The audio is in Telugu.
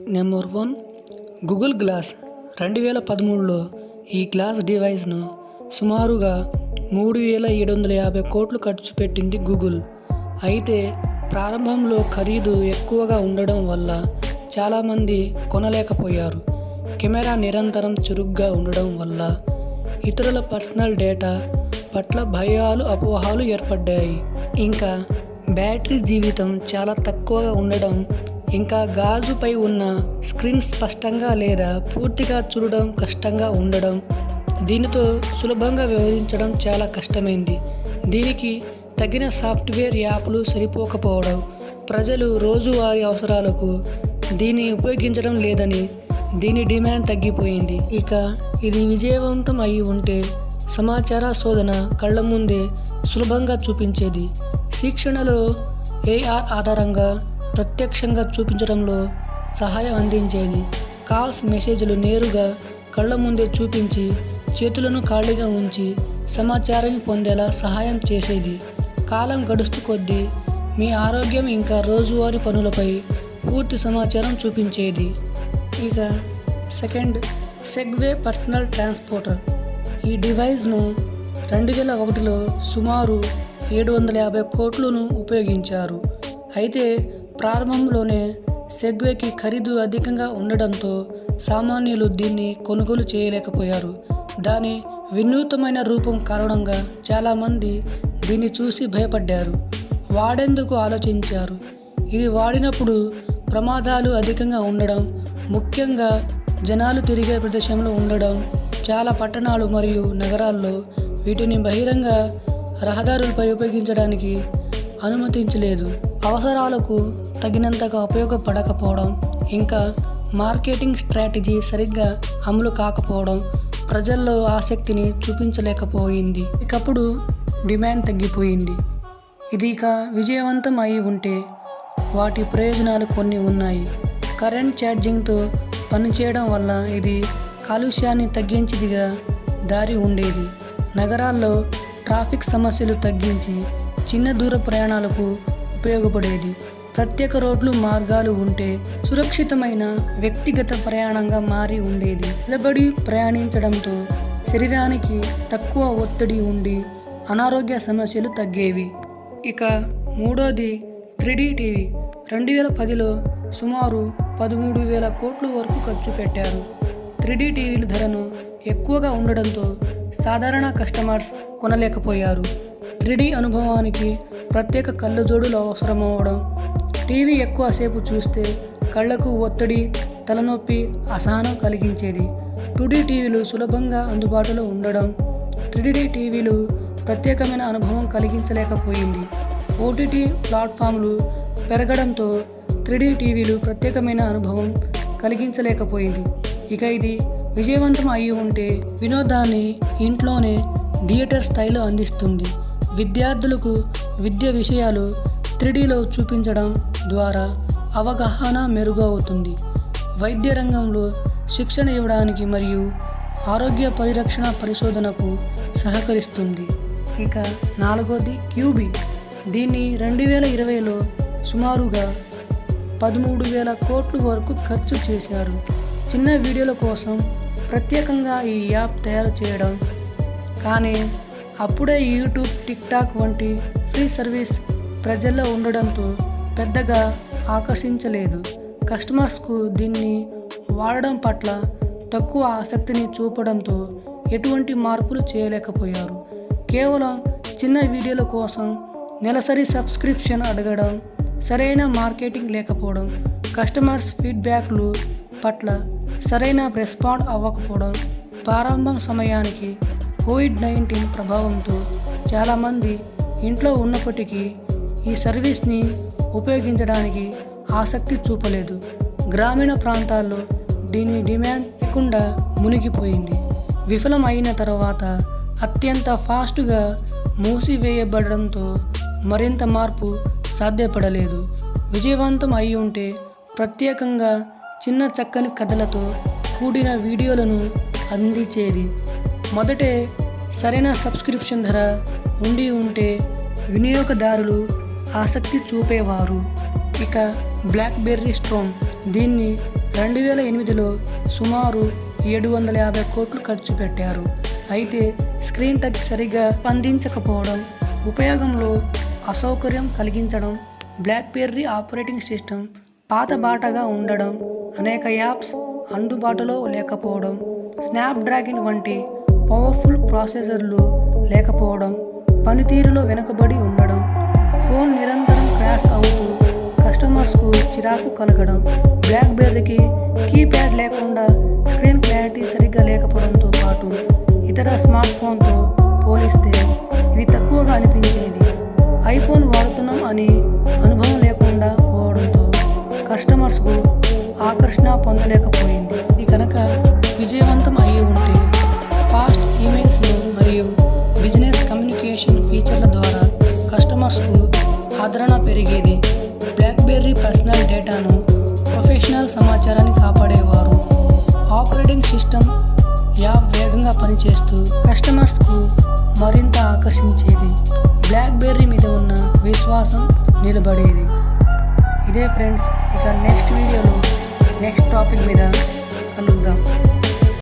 నెంబర్ వన్ గూగుల్ గ్లాస్ రెండు వేల పదమూడులో ఈ గ్లాస్ డివైస్ను సుమారుగా మూడు వేల ఏడు వందల యాభై కోట్లు ఖర్చు పెట్టింది గూగుల్ అయితే ప్రారంభంలో ఖరీదు ఎక్కువగా ఉండడం వల్ల చాలామంది కొనలేకపోయారు. కెమెరా నిరంతరం చురుగ్గా ఉండడం వల్ల ఇతరుల పర్సనల్ డేటా పట్ల భయాలు అపోహాలు ఏర్పడ్డాయి. ఇంకా బ్యాటరీ జీవితం చాలా తక్కువగా ఉండడం ఇంకా గాజుపై ఉన్న స్క్రీన్ స్పష్టంగా లేదా పూర్తిగా చూడడం కష్టంగా ఉండడం దీనితో సులభంగా వివరించడం చాలా కష్టమైంది. దీనికి తగిన సాఫ్ట్వేర్ యాప్లు సరిపోకపోవడం ప్రజలు రోజువారీ అవసరాలకు దీన్ని ఉపయోగించడం లేదని దీని డిమాండ్ తగ్గిపోయింది. ఇక ఇది విజయవంతం అయి ఉంటే సమాచార శోధన కళ్ళ ముందే సులభంగా చూపించేది. శిక్షణలో ఏఆర్ ఆధారంగా ప్రత్యక్షంగా చూపించడంలో సహాయం అందించేది. కాల్స్ మెసేజ్లు నేరుగా కళ్ళ ముందే చూపించి చేతులను ఖాళీగా ఉంచి సమాచారాన్ని పొందేలా సహాయం చేసేది. కాలం గడుస్తూ కొద్దీ మీ ఆరోగ్యం ఇంకా రోజువారీ పనులపై పూర్తి సమాచారం చూపించేది. ఇక సెకండ్ సెగ్వే పర్సనల్ ట్రాన్స్పోర్టర్. ఈ డివైస్ను రెండు వేల ఒకటిలో సుమారు ఏడు వందల యాభై కోట్లను ఉపయోగించారు. అయితే ప్రారంభంలోనే సెగ్వేకి ఖరీదు అధికంగా ఉండడంతో సామాన్యులు దీన్ని కొనుగోలు చేయలేకపోయారు. దాని వినూతమైన రూపం కారణంగా చాలామంది దీన్ని చూసి భయపడ్డారు. వాడేందుకు ఆలోచించారు? ఇది వాడినప్పుడు ప్రమాదాలు అధికంగా ఉండడం ముఖ్యంగా జనాలు తిరిగే ప్రదేశంలో ఉండడం చాలా పట్టణాలు మరియు నగరాల్లో వీటిని బహిరంగ రహదారులపై ఉపయోగించడానికి అనుమతించలేదు. అవసరాలకు తగినంతగా ఉపయోగపడకపోవడం ఇంకా మార్కెటింగ్ స్ట్రాటజీ సరిగ్గా అమలు కాకపోవడం ప్రజల్లో ఆసక్తిని చూపించలేకపోయింది. ఇకప్పుడు డిమాండ్ తగ్గిపోయింది. ఇది ఇక విజయవంతం అయి ఉంటే వాటి ప్రయోజనాలు కొన్ని ఉన్నాయి. కరెంట్ ఛార్జింగ్తో పనిచేయడం వల్ల ఇది కాలుష్యాన్ని తగ్గించేదిగా దారి ఉండేది. నగరాల్లో ట్రాఫిక్ సమస్యలు తగ్గించి చిన్న దూర ప్రయాణాలకు ఉపయోగపడేది. ప్రత్యేక రోడ్లు మార్గాలు ఉంటే సురక్షితమైన వ్యక్తిగత ప్రయాణంగా మారి ఉండేది. నిలబడి ప్రయాణించడంతో శరీరానికి తక్కువ ఒత్తిడి ఉండి అనారోగ్య సమస్యలు తగ్గేవి. ఇక మూడోది త్రీడీ టీవీ. రెండు వేల పదిలో సుమారు పదమూడు వేల కోట్ల వరకు ఖర్చు పెట్టారు. త్రీడీ టీవీల ధరను ఎక్కువగా ఉండడంతో సాధారణ కస్టమర్స్ కొనలేకపోయారు. త్రీడీ అనుభవానికి ప్రత్యేక కళ్ళజోడులు అవసరమవడం టీవీ ఎక్కువసేపు చూస్తే కళ్ళకు ఒత్తిడి తలనొప్పి అసహనం కలిగించేది. టూడీ టీవీలు సులభంగా అందుబాటులో ఉండడం త్రీడీ టీవీలు ప్రత్యేకమైన అనుభవం కలిగించలేకపోయింది. ఓటీటీ ప్లాట్ఫామ్లు పెరగడంతో త్రీడీ టీవీలు ప్రత్యేకమైన అనుభవం కలిగించలేకపోయింది. ఇక ఇది విజయవంతం అయి ఉంటే వినోదాన్ని ఇంట్లోనే థియేటర్ స్థాయిలో అందిస్తుంది. విద్యార్థులకు విద్య విషయాలు త్రీడీలో చూపించడం ద్వారా అవగాహన మెరుగవుతుంది. వైద్య రంగంలో శిక్షణ ఇవ్వడానికి మరియు ఆరోగ్య పరిరక్షణ పరిశోధనకు సహకరిస్తుంది. ఇక నాలుగోది క్యూబీ. దీన్ని రెండు వేల ఇరవైలో సుమారుగా పదమూడు వేల కోట్ల వరకు ఖర్చు చేశారు. చిన్న వీడియోల కోసం ప్రత్యేకంగా ఈ యాప్ తయారు చేయడం. కానీ అప్పుడే యూట్యూబ్ టిక్టాక్ వంటి ఫ్రీ సర్వీస్ ప్రజల్లో ఉండడంతో పెద్దగా ఆకర్షించలేదు. కస్టమర్స్కు దీన్ని వాడడం పట్ల తక్కువ ఆసక్తిని చూపడంతో ఎటువంటి మార్పులు చేయలేకపోయారు. కేవలం చిన్న వీడియోల కోసం నెలసరి సబ్స్క్రిప్షన్ అడగడం సరైన మార్కెటింగ్ లేకపోవడం కస్టమర్స్ ఫీడ్బ్యాక్లు పట్ల సరైన రెస్పాండ్ అవ్వకపోవడం ప్రారంభం సమయానికి కోవిడ్ నైన్టీన్ ప్రభావంతో చాలామంది ఇంట్లో ఉన్నప్పటికీ ఈ సర్వీస్ని ఉపయోగించడానికి ఆసక్తి చూపలేదు. గ్రామీణ ప్రాంతాల్లో దీని డిమాండ్ లేకుండా మునిగిపోయింది. విఫలం అయిన తర్వాత అత్యంత ఫాస్ట్గా మూసివేయబడడంతో మరింత మార్పు సాధ్యపడలేదు. విజయవంతం అయి ఉంటే ప్రత్యేకంగా చిన్న చక్కని కథలతో కూడిన వీడియోలను అందించేది. మొదటే సరైన సబ్స్క్రిప్షన్ ధర ఉండి ఉంటే వినియోగదారులు ఆసక్తి చూపేవారు. ఇక బ్లాక్బెర్రీ స్ట్రోమ్ దీన్ని రెండు వేల ఎనిమిదిలో సుమారు ఏడు వందల యాభై కోట్లు ఖర్చు పెట్టారు. అయితే స్క్రీన్ టచ్ సరిగ్గా స్పందించకపోవడం ఉపయోగంలో అసౌకర్యం కలిగించడం బ్లాక్బెర్రీ ఆపరేటింగ్ సిస్టమ్ పాత బాటగా ఉండడం అనేక యాప్స్ అందుబాటులో లేకపోవడం స్నాప్డ్రాగన్ వంటి పవర్ఫుల్ ప్రాసెసర్లు లేకపోవడం పనితీరులో వెనుకబడి ఉండడం ఫోన్ నిరంతరం క్రాష్ అవుతూ కస్టమర్స్కు చిరాకు కలగడం. బ్లాక్బెర్రీకి కీప్యాడ్ లేకుండా స్క్రీన్ క్లారిటీ సరిగ్గా లేకపోవడంతో పాటు ఇతర స్మార్ట్ ఫోన్తో పోలిస్తే ఇది తక్కువగా అనిపించేది. ఐఫోన్ వాడుతున్నాం అని అనుభవం లేకుండా పోవడంతో కస్టమర్స్కు ఆకర్షణ పొందలేకపోయింది. ఇది కనుక విజయవంతం అయి ఉంటే ఫాస్ట్ ఈమెయిల్స్ను మరియు బిజినెస్ కమ్యూనికేషన్ ఫీచర్ల ద్వారా కస్టమర్స్కు ఆదరణ పెరిగేది. బ్లాక్బెర్రీ పర్సనల్ డేటాను ప్రొఫెషనల్ సమాచారాన్ని కాపాడేవారు. ఆపరేటింగ్ సిస్టమ్ యాప్ వేగంగా పనిచేస్తూ కస్టమర్స్కు మరింత ఆకర్షించేది. బ్లాక్బెర్రీ మీద ఉన్న విశ్వాసం నిలబడేది. ఇదే ఫ్రెండ్స్ ఇక నెక్స్ట్ వీడియోలో నెక్స్ట్ టాపిక్ మీద కలుద్దాం.